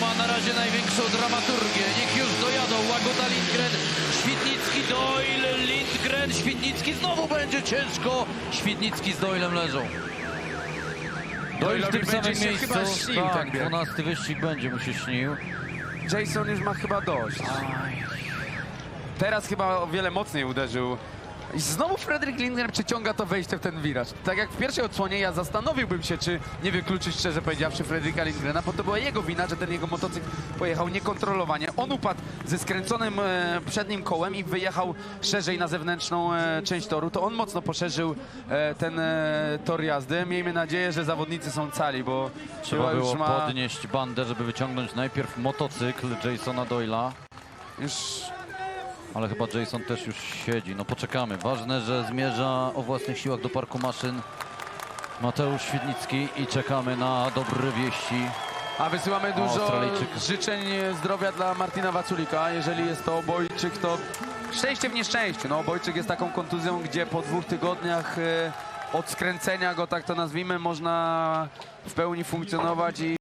ma na razie największą dramaturgię. Niech już dojadą Łagoda Lindgren, Świdnicki, Doyle, Lindgren, Świdnicki. Znowu będzie ciężko. Świdnicki z Doylem leżą. Doyle w tym samym się miejscu. chyba śnił tak, bieg. 12 wyścig będzie mu się śnił. Jason już ma chyba dość. Teraz chyba o wiele mocniej uderzył. I znowu Fredrik Lindgren przyciąga to wejście w ten wiraż. Tak jak w pierwszej odsłonie ja zastanowiłbym się, czy nie wykluczyć szczerze powiedziawszy Fredrika Lindgrena, bo to była jego wina, że ten jego motocykl pojechał niekontrolowanie. On upadł ze skręconym e, przednim kołem i wyjechał szerzej na zewnętrzną e, część toru. To on mocno poszerzył e, ten e, tor jazdy. Miejmy nadzieję, że zawodnicy są cali, bo Trzeba chyba było już ma... podnieść bandę, żeby wyciągnąć najpierw motocykl Jasona Doyla. Już Ale chyba Jason też już siedzi. No poczekamy. Ważne, że zmierza o własnych siłach do parku maszyn Mateusz Świdnicki i czekamy na dobre wieści. A wysyłamy dużo życzeń zdrowia dla Martina Waculika. Jeżeli jest to obojczyk, to szczęście w nieszczęściu. No, obojczyk jest taką kontuzją, gdzie po dwóch tygodniach e, od skręcenia go, tak to nazwijmy, można w pełni funkcjonować i